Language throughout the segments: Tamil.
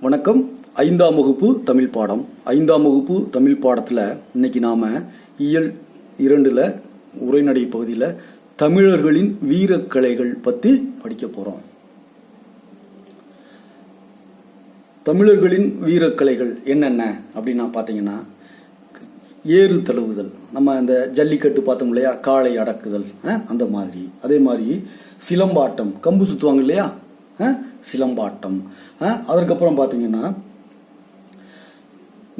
வணக்கம். ஐந்தாம் வகுப்பு தமிழ் பாடம். ஐந்தாம் வகுப்பு தமிழ் பாடத்தில் இன்னைக்கு நாம இயல் இரண்டுல உரைநடை பகுதியில் தமிழர்களின் வீரக்கலைகள் பற்றி படிக்க போறோம். தமிழர்களின் வீரக்கலைகள் என்னென்ன அப்படின்னா பார்த்தீங்கன்னா ஏறு தழுவுதல். நம்ம இந்த ஜல்லிக்கட்டு பார்த்தோம் இல்லையா? காளை அடக்குதல் அந்த மாதிரி. அதே மாதிரி சிலம்பாட்டம் கம்பு சுற்றுவாங்க இல்லையா? சிலம்பாட்டம். அதற்கப்புறம் பார்த்தீங்கன்னா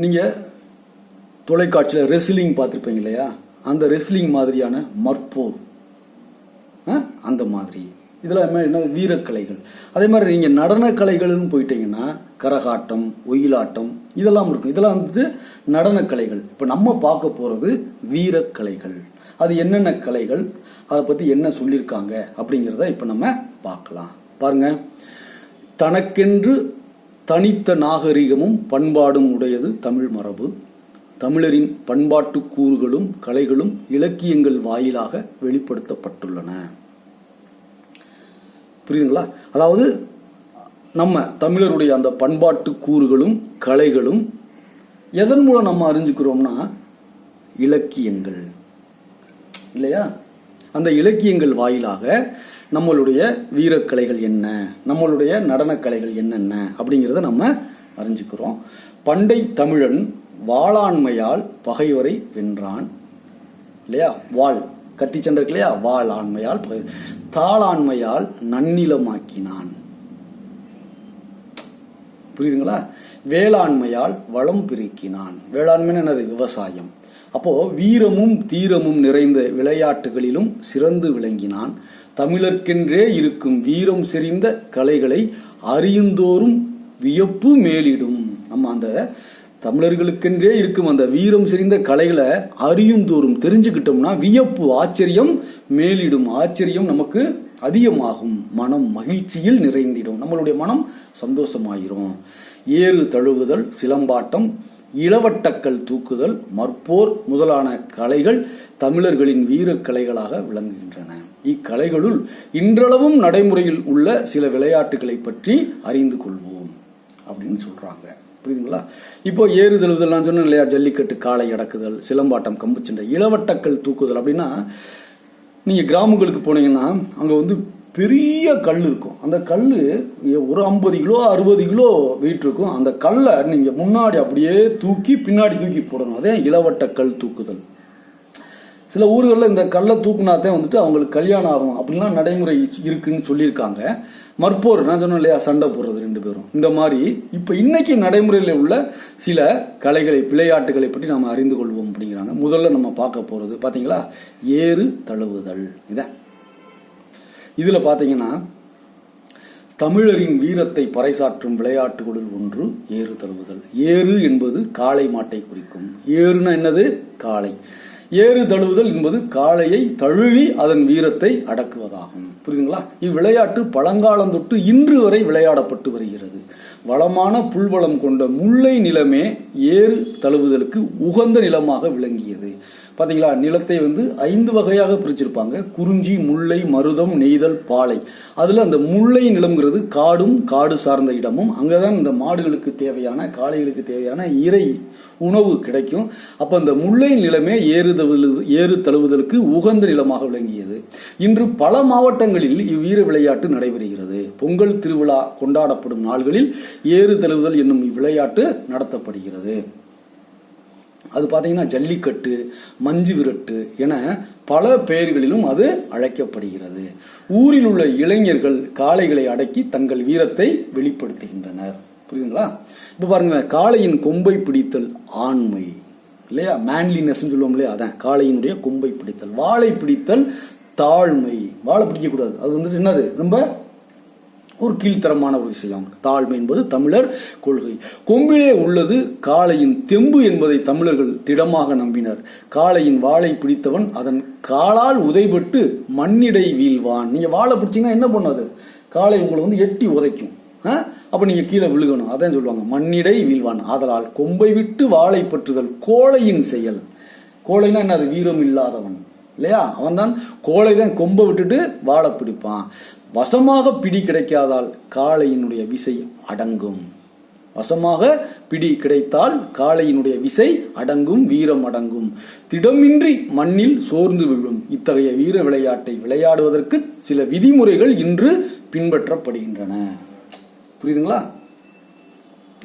நீங்கள் தொலைக்காட்சியில் ரெஸ்லிங் பார்த்துருப்பீங்க இல்லையா? அந்த ரெஸ்லிங் மாதிரியான மற்போர். அந்த மாதிரி. இதெல்லாம் என்ன வீரக்கலைகள். அதே மாதிரி நீங்கள் நடனக்கலைகள்னு போயிட்டீங்கன்னா கரகாட்டம் ஒயிலாட்டம் இதெல்லாம் இருக்கும். இதெல்லாம் வந்துட்டு நடனக்கலைகள். இப்போ நம்ம பார்க்க போகிறது வீரக்கலைகள். அது என்னென்ன கலைகள்? அதை பற்றி என்ன சொல்லியிருக்காங்க? அப்படிங்கிறத இப்போ நம்ம பார்க்கலாம். பாருங்கள் தனக்கென்று தனித்த நாகரிகமும் பண்பாடும் உடையது தமிழ் மரபு. தமிழரின் பண்பாட்டு கூறுகளும் கலைகளும் இலக்கியங்கள் வாயிலாக வெளிப்படுத்தப்பட்டுள்ளன. புரியுதுங்களா? அதாவது நம்ம தமிழருடைய அந்த பண்பாட்டு கூறுகளும் கலைகளும் எதன் மூலம் நம்ம அறிஞ்சுக்கிறோம்னா இலக்கியங்கள். இல்லையா? அந்த இலக்கியங்கள் வாயிலாக நம்மளுடைய வீரக்கலைகள் என்ன? நம்மளுடைய நடனக்கலைகள் என்னென்ன? அப்படிங்கிறத நம்ம அறிஞ்சுக்கிறோம். பண்டை தமிழன் வாளாண்மையால் பகைவரை வென்றான். இல்லையா? வாள். கத்தி சண்டை இருக்கு இல்லையா வாள் ஆண்மையால் பகை தாளாண்மையால் நன்னிலமாக்கினான். புரியுதுங்களா? வேளாண்மையால் வளம் பெருக்கினான். வேளாண்மைன்னு என்னது? விவசாயம். அப்போ வீரமும் தீரமும் நிறைந்த விளையாட்டுகளிலும் சிறந்து விளங்கினான். தமிழர்க்கென்றே இருக்கும் வீரம் செறிந்த கலைகளை அறியுந்தோறும் வியப்பு மேலிடும். நம்ம அந்த தமிழர்களுக்கென்றே இருக்கும் அந்த வீரம் செறிந்த கலைகளை அறியுந்தோறும் தெரிஞ்சுக்கிட்டோம்னா வியப்பு ஆச்சரியம் மேலிடும். ஆச்சரியம் நமக்கு அதிகமாகும். மனம் மகிழ்ச்சியில் நிறைந்திடும். நம்மளுடைய மனம் சந்தோஷமாயிரும். ஏறு தழுவுதல் சிலம்பாட்டம் இளவட்டக்கல் தூக்குதல் மற்போர் முதலான கலைகள் தமிழர்களின் வீரக்கலைகளாக விளங்குகின்றன. இக்கலைகளுள் இன்றளவும் நடைமுறையில் உள்ள சில விளையாட்டுகளை பற்றி அறிந்து கொள்வோம் அப்படின்னு சொல்றாங்க. புரியுதுங்களா? இப்போ ஏறு நான் சொன்னேன் இல்லையா? ஜல்லிக்கட்டு காளை அடக்குதல் சிலம்பாட்டம் கம்புச்சண்டை இளவட்டக்கல் தூக்குதல் அப்படின்னா நீங்கள் கிராமங்களுக்கு போனீங்கன்னா அங்கே வந்து பெரிய கல் இருக்கும். அந்த கல் ஒரு ஐம்பது கிலோ அறுபது கிலோ வெயிட் இருக்கும். அந்த கல்லை நீங்கள் முன்னாடி அப்படியே தூக்கி பின்னாடி தூக்கி போடணும். அதே இளவட்ட கல் தூக்குதல். சில ஊர்களில் இந்த கல்லை தூக்குனாதான் வந்துட்டு அவங்களுக்கு கல்யாணம் ஆகும். அப்படிலாம் நடைமுறை இருக்குன்னு சொல்லியிருக்காங்க. மற்போர் நான் சொன்னேன் இல்லையா சண்டை போடுறது ரெண்டு பேரும். இந்த மாதிரி இப்போ இன்னைக்கு நடைமுறையில் உள்ள சில கலைகளை விளையாட்டுகளை பற்றி நாம் அறிந்து கொள்வோம் அப்படிங்கிறாங்க. முதல்ல நம்ம பார்க்க போகிறது பார்த்தீங்களா ஏறு தழுவுதல். இதான். இதில் பார்த்தீங்கன்னா தமிழரின் வீரத்தை பறைசாற்றும் விளையாட்டுகளுள் ஒன்று ஏறு தழுவுதல். ஏறு என்பது காளை மாட்டை குறிக்கும். ஏறுனா என்னது? காளை. ஏறு தழுவுதல் என்பது காளையை தழுவி அதன் வீரத்தை அடக்குவதாகும். புரியுதுங்களா? இவ்விளையாட்டு பழங்காலம் தொட்டு இன்று வரை விளையாடப்பட்டு வருகிறது. வளமான புல்வளம் கொண்ட முல்லை நிலமே ஏறு தழுவுதலுக்கு உகந்த நிலமாக விளங்கியது. பார்த்தீங்களா நிலத்தை வந்து ஐந்து வகையாக பிரிச்சிருப்பாங்க. குறிஞ்சி முல்லை மருதம் நெய்தல் பாலை. அதில் அந்த முல்லை நிலம்ங்கிறது காடும் காடு சார்ந்த இடமும் அங்கதான் இந்த மாடுகளுக்கு தேவையான காளைகளுக்கு தேவையான இறை உணவு கிடைக்கும். அப்போ அந்த முல்லை நிலமே ஏறு தழுவு ஏறு தழுவுதலுக்கு உகந்த நிலமாக விளங்கியது. இன்று பல மாவட்டங்களில் இவ்வீர விளையாட்டு நடைபெறுகிறது. பொங்கல் திருவிழா கொண்டாடப்படும் நாள்களில் ஏறு தழுவுதல் என்னும் இவ்விளையாட்டு நடத்தப்படுகிறது. அது பார்த்தீங்கன்னா ஜல்லிக்கட்டு மஞ்சு விரட்டு என பல பெயர்களிலும் அது அழைக்கப்படுகிறது. ஊரில் உள்ள இளைஞர்கள் காளைகளை அடக்கி தங்கள் வீரத்தை வெளிப்படுத்துகின்றனர். புரியுதுங்களா? இப்போ பாருங்க காளையின் கொம்பை பிடித்தல் ஆண்மை. இல்லையா? மேன்லினஸ்ன்னு சொல்லுவோம் இல்லையா? அதான் காளையினுடைய கொம்பை பிடித்தல். வாளை பிடித்தல் தாழ்மை. வாழை பிடிக்கக்கூடாது. அது வந்துட்டு என்னது? ரொம்ப ஒரு கீழ்த்தரமான ஒரு விஷயம். தாழ்மை என்பது தமிழர் கொள்கை. கொம்பிலே உள்ளது காளையின் தெம்பு என்பதை தமிழர்கள் திடமாக நம்பினர். காளையின் வாளை பிடித்தவன் அதன் காலால் உதைபட்டு மண்ணிடை வீழ்வான். நீங்கள் வாழை பிடிச்சீங்கன்னா என்ன பண்ணாது காளை உங்களை வந்து எட்டி உதைக்கும். ஆ? நீங்கள் கீழே விழுகணும். அதான் சொல்லுவாங்க. மண்ணிடை வீழ்வான். ஆதலால் கொம்பை விட்டு வாளை பற்றுதல் கோழையின் செயல். கோழைனா என்னது? வீரம் இல்லாதவன். இல்லையா? அவன் தான் கோழை தான் கொம்பை விட்டுட்டு வாழை பிடிப்பான். வசமாக பிடி கிடைக்காதால் காளையினுடைய விசை அடங்கும். வசமாக பிடி கிடைத்தால் காளையினுடைய விசை அடங்கும் வீரம் அடங்கும். திடமின்றி மண்ணில் சோர்ந்து விழும். இத்தகைய வீர விளையாட்டை விளையாடுவதற்கு சில விதிமுறைகள் இன்று பின்பற்றப்படுகின்றன. புரியுதுங்களா?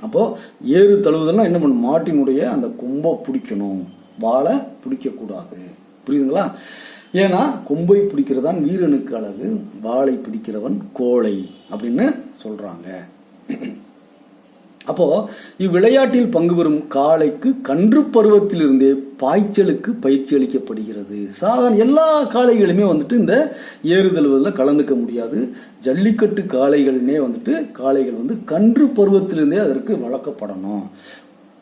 அப்போ ஏறு தழுவுதல்னா என்ன பண்ணும்? மாட்டினுடைய அந்த கொம்பை பிடிக்கணும். வாழை பிடிக்கக்கூடாது. புரியுதுங்களா? ஏன்னா கொம்பை பிடிக்கிறதான் வீரனுக்கு அழகு வாளை பிடிக்கிறவன் கோழை அப்படின்னு சொல்றாங்க. அப்போ இவ்விளையாட்டில் பங்கு பெறும் காளைக்கு கன்று பருவத்திலிருந்தே பாய்ச்சலுக்கு பயிற்சி அளிக்கப்படுகிறது. சாதாரண எல்லா காளைகளுமே வந்துட்டு இந்த ஏறுதழுவதில் கலந்துக்க முடியாது. ஜல்லிக்கட்டு காளைகள்னே வந்துட்டு காளைகள் வந்து கன்று பருவத்திலிருந்தே அதற்கு வளர்க்கப்படணும்.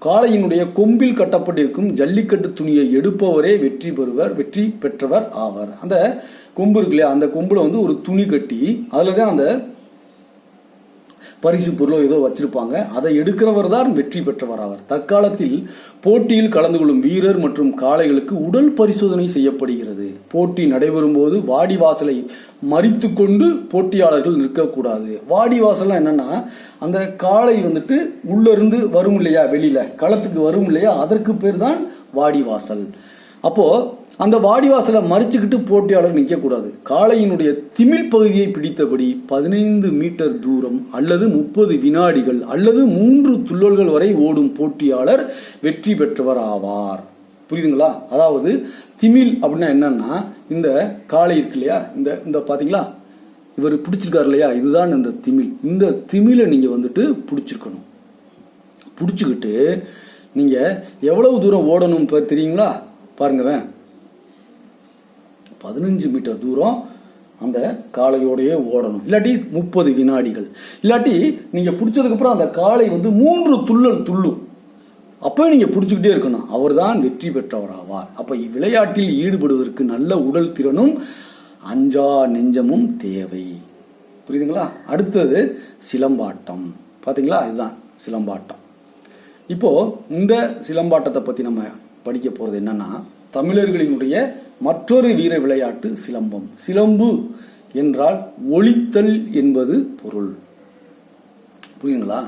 காளையினுடைய கொம்பில் கட்டப்பட்டிருக்கும் ஜல்லிக்கட்டு துணியை எடுப்பவரே வெற்றி பெறுவர் வெற்றி பெற்றவர் ஆவார். அந்த கொம்பு இருக்கு இல்லையா அந்த கொம்புல வந்து ஒரு துணி கட்டி அதில் தான் அந்த பரிசு பொருளோ ஏதோ வச்சிருப்பாங்க. அதை எடுக்கிறவர் தான் வெற்றி பெற்றவர் ஆவார் தற்காலத்தில் போட்டியில் கலந்து கொள்ளும் வீரர் மற்றும் காளைகளுக்கு உடல் பரிசோதனை செய்யப்படுகிறது. போட்டி நடைபெறும் போது வாடிவாசலை மறித்து கொண்டு போட்டியாளர்கள் நிற்கக்கூடாது. வாடிவாசல்லாம் என்னன்னா அந்த காளை வந்துட்டு உள்ளிருந்து வரும் இல்லையா? வெளியில. களத்துக்கு வரும் இல்லையா? அதற்கு பேர் தான் வாடிவாசல் அப்போது அந்த வாடிவாசலை மறிச்சுக்கிட்டு போட்டியாளர் நிற்கக்கூடாது. காளையினுடைய திமில் பகுதியை பிடித்தபடி பதினைந்து மீட்டர் தூரம் அல்லது முப்பது வினாடிகள் அல்லது மூன்று துள்ளல்கள் வரை ஓடும் போட்டியாளர் வெற்றி பெற்றவர் ஆவார் புரியுதுங்களா? அதாவது திமில் அப்படின்னா என்னன்னா இந்த காளை இருக்கு இல்லையா? இந்த இந்த பார்த்தீங்களா? இவர் பிடிச்சிருக்காரு இல்லையா? இதுதான் இந்த திமில். இந்த திமிலை நீங்கள் வந்துட்டு பிடிச்சிருக்கணும். பிடிச்சிக்கிட்டு நீங்கள் எவ்வளவு தூரம் ஓடணும் தெரியுங்களா? பாருங்கவேன் பதினஞ்சு மீட்டர் தூரம் அந்த காளையோடையே ஓடணும். இல்லாட்டி முப்பது வினாடிகள். இல்லாட்டி நீங்கள் பிடிச்சதுக்கப்புறம் அந்த காளை வந்து மூன்று துள்ளல் துள்ளும். அப்போ நீங்கள் பிடிச்சிக்கிட்டே இருக்கணும். அவர் தான் வெற்றி பெற்றவர் ஆவார். அப்போ இவ்விளையாட்டில் ஈடுபடுவதற்கு நல்ல உடல் திறனும் அஞ்சா நெஞ்சமும் தேவை. புரியுதுங்களா? அடுத்தது சிலம்பாட்டம். பார்த்தீங்களா இதுதான் சிலம்பாட்டம். இப்போது இந்த சிலம்பாட்டத்தை பற்றி நம்ம படிக்க போகிறது என்னன்னா தமிழர்களினுடைய மற்றொரு வீர விளையாட்டு சிலம்பம். சிலம்பு என்றால் ஒளித்தல் என்பது பொருள். புரியுதுங்களா?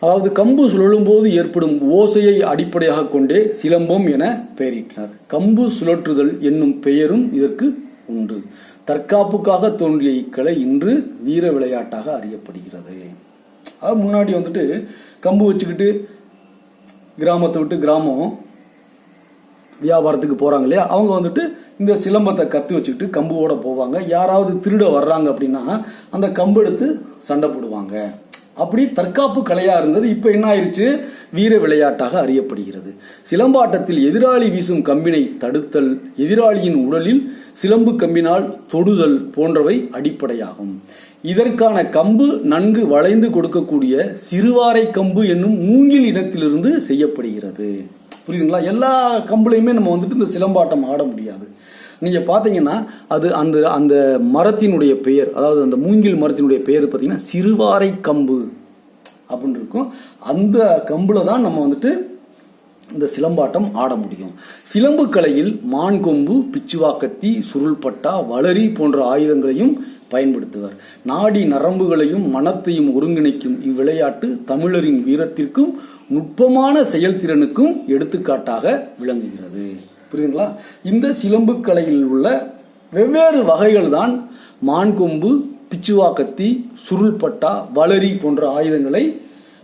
அதாவது கம்பு சுழலும் போது ஏற்படும் ஓசையை அடிப்படையாக கொண்டே சிலம்பம் என பெயரிட்டனர் கம்பு சுழற்றுதல் என்னும் பெயரும் இதற்கு உண்டு. தற்காப்புக்காக தோன்றிய இக்கலை இன்று வீர விளையாட்டாக அறியப்படுகிறது. முன்னாடி வந்துட்டு கம்பு வச்சுக்கிட்டு கிராமத்தை விட்டு கிராமம் வியாபாரத்துக்கு போகிறாங்க இல்லையா? அவங்க வந்துட்டு இந்த சிலம்பத்தை கத்து வச்சுக்கிட்டு கம்புவோட போவாங்க. யாராவது திருட வர்றாங்க அப்படின்னா அந்த கம்பு எடுத்து சண்டை போடுவாங்க. அப்படி தற்காப்பு கலையாக இருந்தது. இப்போ என்ன ஆயிடுச்சு வீர விளையாட்டாக அறியப்படுகிறது. சிலம்பாட்டத்தில் எதிராளி வீசும் கம்பினை தடுத்தல் எதிராளியின் உடலில் சிலம்பு கம்பினால் தொடுதல் போன்றவை அடிப்படையாகும். இதற்கான கம்பு நன்கு வளைந்து கொடுக்கக்கூடிய சிறுவாரை கம்பு என்னும் மூங்கில் இனத்திலிருந்து செய்யப்படுகிறது. புரியுதுங்களா? எல்லா கம்புலையுமே நம்ம வந்துட்டு இந்த சிலம்பாட்டம் ஆட முடியாது. நீங்கள் பார்த்தீங்கன்னா அது அந்த அந்த மரத்தினுடைய பெயர் அதாவது அந்த மூங்கில் மரத்தினுடைய பெயர் பார்த்தீங்கன்னா சிறுவாரை கம்பு அப்படின்னு இருக்கும். அந்த கம்பில் தான் நம்ம வந்துட்டு இந்த சிலம்பாட்டம் ஆட முடியும். சிலம்பு கலையில் மான் கொம்பு பிச்சுவாக்கத்தி சுருள்பட்டா வளரி போன்ற ஆயுதங்களையும் பயன்படுத்துவர். நாடி நரம்புகளையும் மனத்தையும் ஒருங்கிணைக்கும் இவ்விளையாட்டு தமிழரின் வீரத்திற்கும் நுட்பமான செயல்திறனுக்கும் எடுத்துக்காட்டாக விளங்குகிறது. புரியுதுங்களா? இந்த சிலம்பு கலையில் உள்ள வெவ்வேறு வகைகள் தான் மான்கொம்பு பிச்சுவாக்கத்தி சுருள்பட்டா வளரி போன்ற ஆயுதங்களை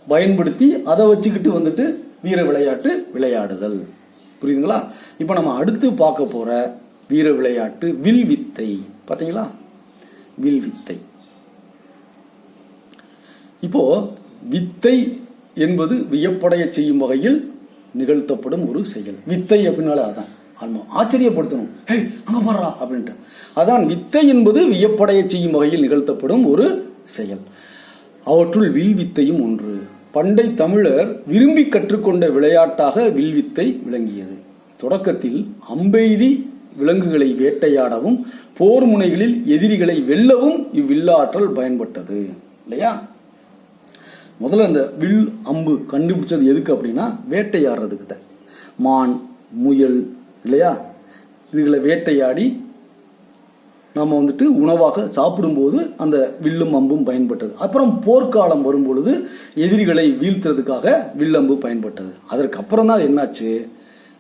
பயன்படுத்தி அதை வச்சுக்கிட்டு வந்துட்டு வீர விளையாட்டு விளையாடுதல். புரியுதுங்களா? இப்போ நம்ம அடுத்து பார்க்க போகிற வீர விளையாட்டு வில் வித்தை பார்த்தீங்களா வில் வித்தை இப்போ வித்தை என்பது வியப்படைய செய்யும் வகையில் நிகழ்த்தப்படும் ஒரு செயல். வித்தை அப்படின்னாலே அதான். ஆன்மா ஆச்சரியப்படுத்தணும். ஹே அங்கே பாடுறா அப்படின்ட்டு. அதான் வித்தை என்பது வியப்படைய செய்யும் வகையில் நிகழ்த்தப்படும் ஒரு செயல். அவற்றுள் வில் வித்தையும் ஒன்று. பண்டை தமிழர் விரும்பி கற்றுக்கொண்ட விளையாட்டாக வில்வித்தை விளங்கியது. தொடக்கத்தில் அம்பெய்தி விலங்குகளை வேட்டையாடவும் போர் முனைகளில் எதிரிகளை வெல்லவும் இவ்வில்லாற்றல் பயன்பட்டது. இல்லையா? முதல்ல இந்த வில் அம்பு கண்டுபிடிச்சது எதுக்கு அப்படின்னா வேட்டையாடுறதுக்கு தான் மான் முயல் இல்லையா? இதுகளை வேட்டையாடி நம்ம வந்துட்டு உணவாக சாப்பிடும்போது அந்த வில்லும் அம்பும் பயன்பட்டது. அப்புறம் போர்க்காலம் வரும்பொழுது எதிரிகளை வீழ்த்துறதுக்காக வில்லம்பு பயன்பட்டது. அதற்கு அப்புறம் தான் என்னாச்சு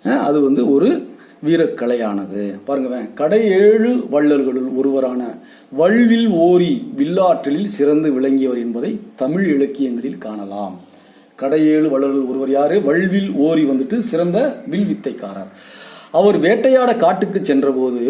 அது வந்து ஒரு வீரக்கலையானது. பாருங்க கடை ஏழு வள்ளல்களுள் ஒருவரான வல்வில் ஓரி வில்லாற்றலில் சிறந்து விளங்கியவர் என்பதை தமிழ் இலக்கியங்களில் காணலாம். கடையேழு வள்ளல்கள் ஒருவர் யாரு? வல்வில் ஓரி வந்துட்டு சிறந்த வில் வித்தைக்காரர் அவர் வேட்டையாட காட்டுக்கு சென்றபோது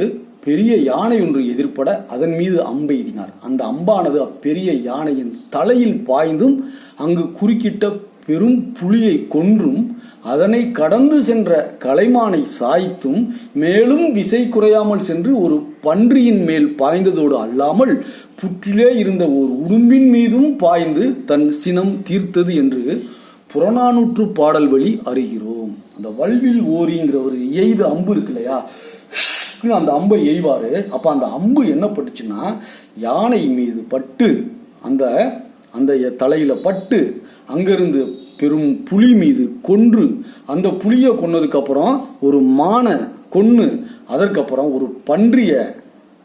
பெரிய யானை ஒன்று எதிர்ப்பட அதன் மீது அம்பெய்தினார் அந்த அம்பானது அப்பெரிய யானையின் தலையில் பாய்ந்தும் அங்கு குறுக்கிட்ட பெரும் புலியை கொன்றும் அதனை கடந்து சென்ற கலைமானை சாய்த்தும் மேலும் விசை குறையாமல் சென்று ஒரு பன்றியின் மேல் பாய்ந்ததோடு அல்லாமல் புற்றிலே இருந்த ஒரு உடும்பின் மீதும் பாய்ந்து தன் சினம் தீர்த்தது என்று புறநானூற்று பாடல் வழி அறிகிறோம். அந்த வல்வில் ஓரிங்கிற ஒரு எய்து அம்பு இருக்கு இல்லையா? அந்த அம்பை எய்வாரு. அப்ப அந்த அம்பு என்ன பட்டுச்சுன்னா யானை மீது பட்டு அந்த அந்த தலையில் பட்டு அங்கேருந்து பெரும் புலி மீது கொன்று அந்த புலியை கொன்னதுக்கப்புறம் ஒரு மானை கொன்று அதற்கப்புறம் ஒரு பன்றியை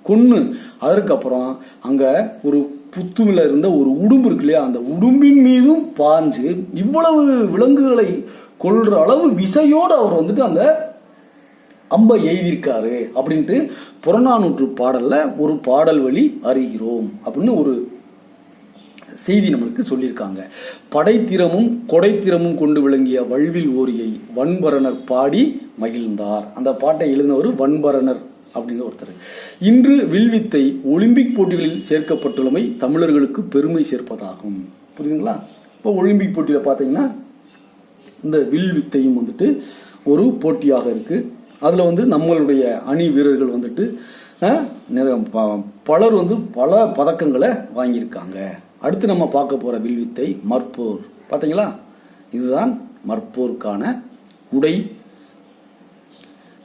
கொன்று அதற்கப்புறம் அங்கே ஒரு புத்துவில் இருந்த ஒரு உடும்பு இருக்கு இல்லையா? அந்த உடும்பின் மீதும் பாஞ்சு இவ்வளவு விலங்குகளை கொள்கிற அளவு விசையோடு அவர் வந்துட்டு அந்த அம்பை எழுதியிருக்காரு அப்படின்ட்டு புறநானூற்று பாடலில் ஒரு பாடல் வழி அறிகிறோம் அப்படின்னு ஒரு செய்தி நம்மளுக்கு சொல்லியிருக்காங்க. படைத்திறமும் கொடைத்திறமும் கொண்டு விளங்கிய வல்வில் ஓரியை வன்பரணர் பாடி மகிழ்ந்தார். அந்த பாட்டை எழுதினவர் வன்பரணர் அப்படிங்கிற ஒருத்தர். இன்று வில்வித்தை ஒலிம்பிக் போட்டிகளில் சேர்க்கப்பட்டுள்ளமை தமிழர்களுக்கு பெருமை சேர்ப்பதாகும். புரியுதுங்களா? இப்போ ஒலிம்பிக் போட்டியில் பார்த்தீங்கன்னா இந்த வில் வித்தையும் வந்துட்டு ஒரு போட்டியாக இருக்குது அதில் வந்து நம்மளுடைய அணி வீரர்கள் வந்துட்டு நிறைய ப- பலர் வந்து பல பதக்கங்களை வாங்கியிருக்காங்க. அடுத்து நம்ம பார்க்க போகிற வில்வித்தை மற்போர். பார்த்தீங்களா இதுதான் மற்போருக்கான உடை.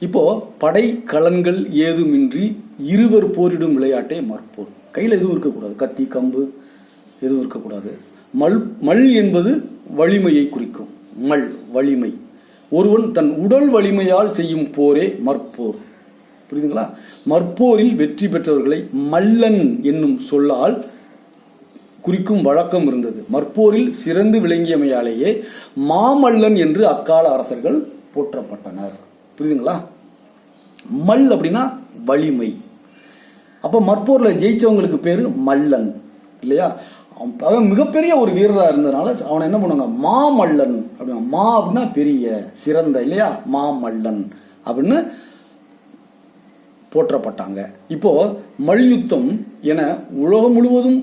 இப்போ படை கலன்கள் ஏதுமின்றி இருவர் போரிடும் விளையாட்டே மற்போர். கையில் எதுவும் இருக்கக்கூடாது. கத்தி கம்பு எதுவும் இருக்கக்கூடாது. மல் மல் என்பது வலிமையை குறிக்கும். மல் வலிமை. ஒருவன் தன் உடல் வலிமையால் செய்யும் போரே மற்போர். புரியுதுங்களா? மற்போரில் வெற்றி பெற்றவர்களை மல்லன் என்னும் சொல்லால் குறிக்கும் வழக்கம் இருந்தது. மற்போரில் சிறந்து விளங்கியமையாலேயே மாமல்லன் என்று அக்கால அரசர்கள் போற்றப்பட்டனர். புரியுதுங்களா? மல் அப்படின்னா வலிமை. அப்ப மற்போரில் ஜெயிச்சவங்களுக்கு பேரு மல்லன் இல்லையா? அவன் மிகப்பெரிய ஒரு வீரராக இருந்ததுனால அவனை என்ன பண்ணுவாங்க? மாமல்லன் அப்படின்னா மா அப்படின்னா பெரிய சிறந்த இல்லையா? மாமல்லன் அப்படின்னு போற்றப்பட்டாங்க. இப்போ மல்யுத்தம் என உலகம் முழுவதும்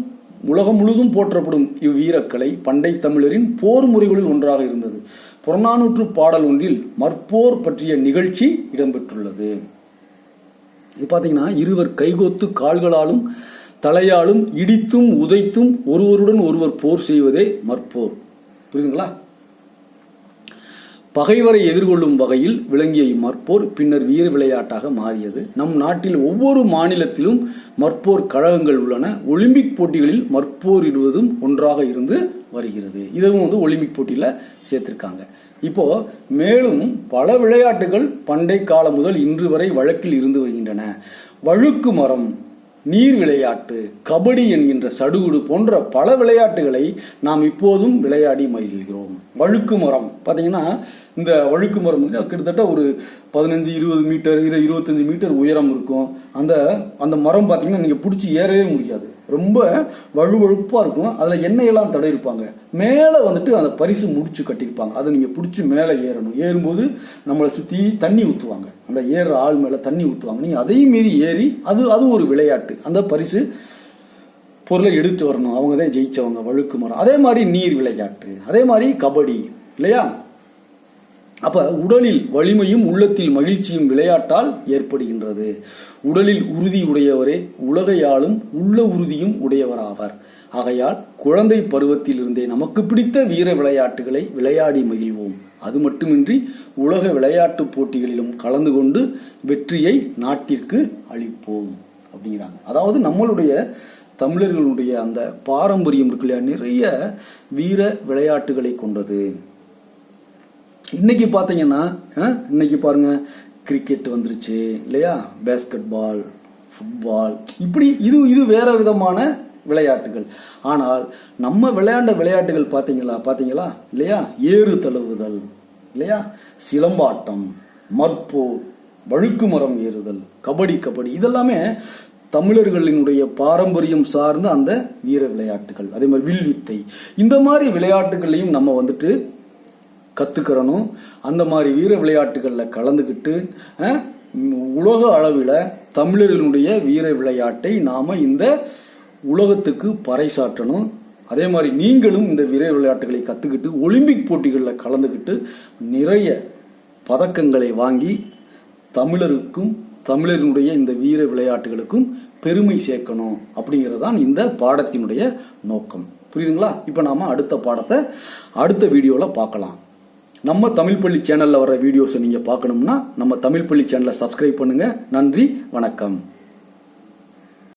உலகம் முழுதும் போற்றப்படும் இவ்வீரக்கலை பண்டை தமிழரின் போர் முறைகளில் ஒன்றாக இருந்தது. புறநானூற்று பாடல் ஒன்றில் மற்போர் பற்றிய நிகழ்ச்சி இடம்பெற்றுள்ளது. இது பார்த்தீங்கன்னா இருவர் கைகோத்து கால்களாலும் தலையாலும் இடித்தும் உதைத்தும் ஒருவருடன் ஒருவர் போர் செய்வதே மற்போர். புரியுதுங்களா? பகைவரை எதிர்கொள்ளும் வகையில் விளங்கிய இம்மற்போர் பின்னர் வீர விளையாட்டாக மாறியது. நம் நாட்டில் ஒவ்வொரு மாநிலத்திலும் மற்போர் கழகங்கள் உள்ளன. ஒலிம்பிக் போட்டிகளில் மற்போரிடுவதும் ஒன்றாக இருந்து வருகிறது. இதுவும் வந்து ஒலிம்பிக் போட்டியில் சேர்த்திருக்காங்க. இப்போ மேலும் பல விளையாட்டுகள் பண்டை காலம் முதல் இன்று வரை வழக்கில் இருந்து வருகின்றன. வழுக்கு மரம் நீர் விளையாட்டு கபடி என்கின்ற சடுகுடு போன்ற பல விளையாட்டுகளை நாம் இப்போதும் விளையாடி மகிழ்கிறோம். வழுக்கு மரம். பார்த்தீங்கன்னா இந்த வழுக்கு மரம் வந்து கிட்டத்தட்ட ஒரு பதினஞ்சு இருபது மீட்டர் இரு இருபத்தஞ்சு மீட்டர் உயரம் இருக்கும். அந்த அந்த மரம் பார்த்தீங்கன்னா நீங்கள் பிடிச்சி ஏறவே முடியாது. ரொம்ப வழுவழுப்பாக இருக்கும். அதில் எண்ணெயெல்லாம் தடையிருப்பாங்க மேலே வந்துட்டு அந்த பரிசு முடிச்சு கட்டியிருப்பாங்க. அதை நீங்கள் பிடிச்சி மேலே ஏறணும். ஏறும்போது நம்மளை சுற்றி தண்ணி ஊற்றுவாங்க அந்த ஏறுற ஆள் மேலே தண்ணி ஊற்றுவாங்க நீங்கள் அதையும் மீறி ஏறி அது அது ஒரு விளையாட்டு. அந்த பரிசு பொருளை எடுத்து வரணும். அவங்க தான் ஜெயிச்சவங்க. வழுக்கு மரம். அதே மாதிரி நீர் விளையாட்டு. அதே மாதிரி கபடி. இல்லையா? அப்போ உடலில் வலிமையும் உள்ளத்தில் மகிழ்ச்சியும் விளையாட்டால் ஏற்படுகின்றது. உடலில் உறுதி உடையவரே உலகையாலும் உள்ள உறுதியும் உடையவராவார். ஆகையால் குழந்தை பருவத்திலிருந்தே நமக்கு பிடித்த வீர விளையாட்டுகளை விளையாடி மகிழ்வோம். அது மட்டுமின்றி உலக விளையாட்டுப் போட்டிகளிலும் கலந்து கொண்டு வெற்றியை நாட்டிற்கு அளிப்போம் அப்படிங்கிறாங்க. அதாவது நம்மளுடைய தமிழர்களுடைய அந்த பாரம்பரியம் இருக்கு இல்லையா? நிறைய வீர விளையாட்டுகளை கொண்டது. இன்னைக்கு பார்த்தீங்கன்னா இன்னைக்கு பாருங்க கிரிக்கெட் வந்துருச்சு இல்லையா? பேஸ்கெட் பால் ஃபுட்பால் இப்படி இது இது வேற விதமான விளையாட்டுகள். ஆனால் நம்ம விளையாண்ட விளையாட்டுகள் பார்த்தீங்களா பார்த்தீங்களா? இல்லையா? ஏறு தழுவுதல் இல்லையா? சிலம்பாட்டம் மற்போர் வழுக்கு மரம் ஏறுதல் கபடி கபடி இதெல்லாமே தமிழர்களினுடைய பாரம்பரியம் சார்ந்த அந்த வீர விளையாட்டுகள். அதே மாதிரி வில்வித்தை. இந்த மாதிரி விளையாட்டுகளையும் நம்ம வந்துட்டு கற்றுக்கிறணும் அந்த மாதிரி வீர விளையாட்டுகளில் கலந்துக்கிட்டு உலக அளவில் தமிழர்களுடைய வீர விளையாட்டை நாம் இந்த உலகத்துக்கு பறைசாற்றணும். அதே மாதிரி நீங்களும் இந்த வீர விளையாட்டுகளை கற்றுக்கிட்டு ஒலிம்பிக் போட்டிகளில் கலந்துக்கிட்டு நிறைய பதக்கங்களை வாங்கி தமிழருக்கும் தமிழர்களுடைய இந்த வீர விளையாட்டுகளுக்கும் பெருமை சேர்க்கணும் அப்படிங்கிறது தான் இந்த பாடத்தினுடைய நோக்கம். புரியுதுங்களா? இப்போ நாம் அடுத்த பாடத்தை அடுத்த வீடியோவில் பார்க்கலாம். நம்ம தமிழ் பள்ளி சேனலில் வர வீடியோஸை நீங்கள் பார்க்கணும்னா நம்ம தமிழ் பள்ளி சேனலை சப்ஸ்கிரைப் பண்ணுங்கள் நன்றி வணக்கம்.